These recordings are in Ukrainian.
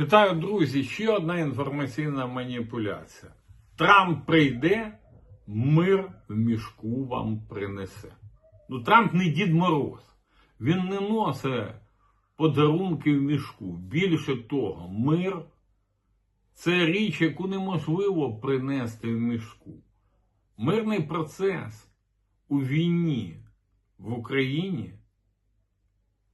Вітаю, друзі! Ще одна інформаційна маніпуляція. Трамп прийде, мир в мішку вам принесе. Ну, Трамп не Дід Мороз. Він не носить подарунки в мішку. Більше того, мир це річ, яку неможливо принести в мішку. Мирний процес у війні в Україні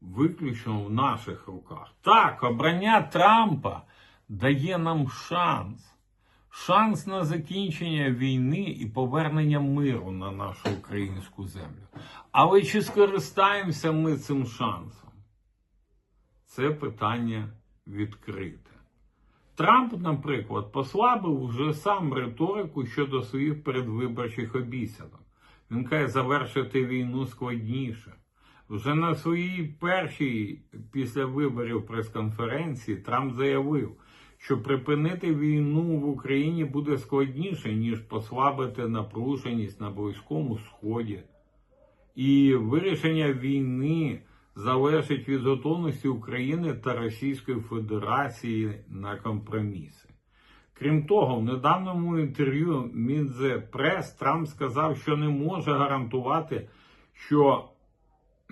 виключно в наших руках. Так, обрання Трампа дає нам шанс. Шанс на закінчення війни і повернення миру на нашу українську землю. Але чи скористаємося ми цим шансом? Це питання відкрите. Трамп, наприклад, послабив вже сам риторику щодо своїх передвиборчих обіцянок. Він каже, завершити війну складніше. Вже на своїй першій після виборів прес-конференції Трамп заявив, що припинити війну в Україні буде складніше, ніж послабити напруженість на Близькому Сході. І вирішення війни залежить від готовності України та Російської Федерації на компроміси. Крім того, в недавньому інтерв'ю Мінзе Прес Трамп сказав, що не може гарантувати, що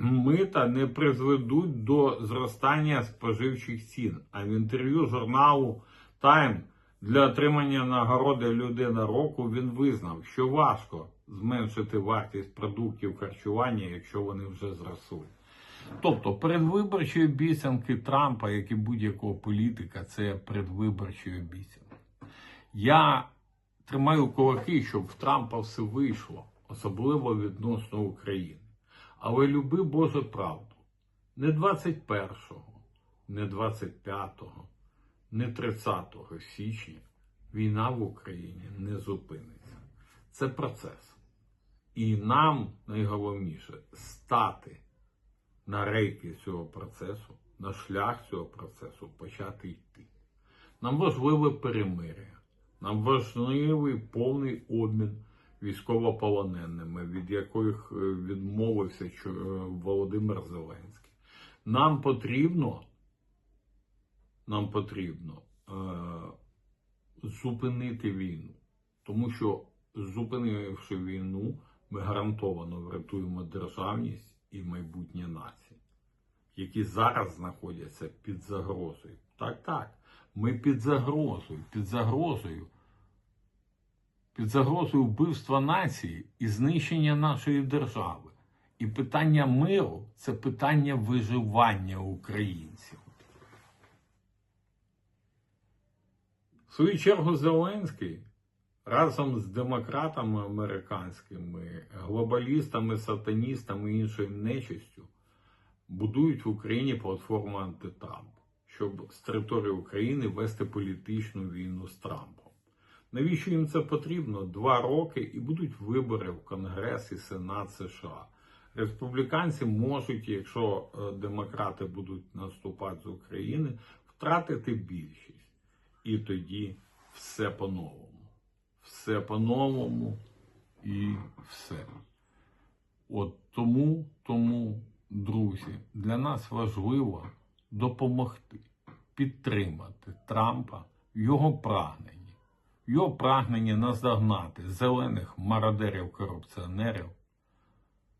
мита не призведуть до зростання споживчих цін. А в інтерв'ю журналу Time для отримання нагороди людина року він визнав, що важко зменшити вартість продуктів харчування, якщо вони вже зросли. Тобто передвиборчі обіцянки Трампа, як і будь-якого політика, це передвиборчі обіцянки. Я тримаю кулаки, щоб в Трампа все вийшло, особливо відносно України. Але люби Боже правду. Не 21-го, не 25-го, не 30 січня війна в Україні не зупиниться. Це процес. І нам найголовніше стати на рейки цього процесу, на шлях цього процесу почати йти. Нам важливе перемир'я, нам важливий повний обмін військовополоненими, від яких е, відмовився е, Володимир Зеленський. Нам потрібно, нам потрібно е, зупинити війну, тому що зупинивши війну, ми гарантовано врятуємо державність і майбутнє нації, які зараз знаходяться під загрозою. Так, так, ми під загрозою, під загрозою під загрозою вбивства нації і знищення нашої держави. І питання миру це питання виживання українців. В свою чергу Зеленський разом з демократами американськими, глобалістами, сатаністами і іншою нечистю будують в Україні платформу антитрамп, щоб з території України вести політичну війну з Трампом. Навіщо їм це потрібно? Два роки і будуть вибори в Конгрес і Сенат США. Республіканці можуть, якщо е, демократи будуть наступати з України, втратити більшість. І тоді все по-новому. Все по-новому і все. От тому, тому, друзі, для нас важливо допомогти, підтримати Трампа його прагненні його прагнення наздогнати зелених мародерів-корупціонерів,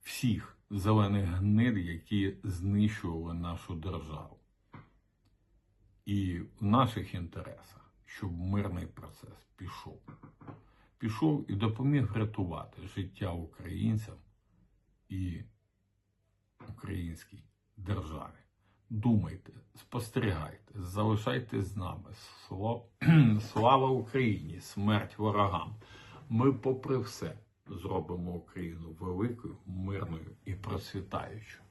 всіх зелених гнид, які знищували нашу державу. І в наших інтересах, щоб мирний процес пішов. Пішов і допоміг врятувати життя українцям і українській державі. Думайте, спостерігайте, залишайтесь з нами. Слава Україні! Смерть ворогам! Ми, попри все, зробимо Україну великою, мирною і процвітаючою.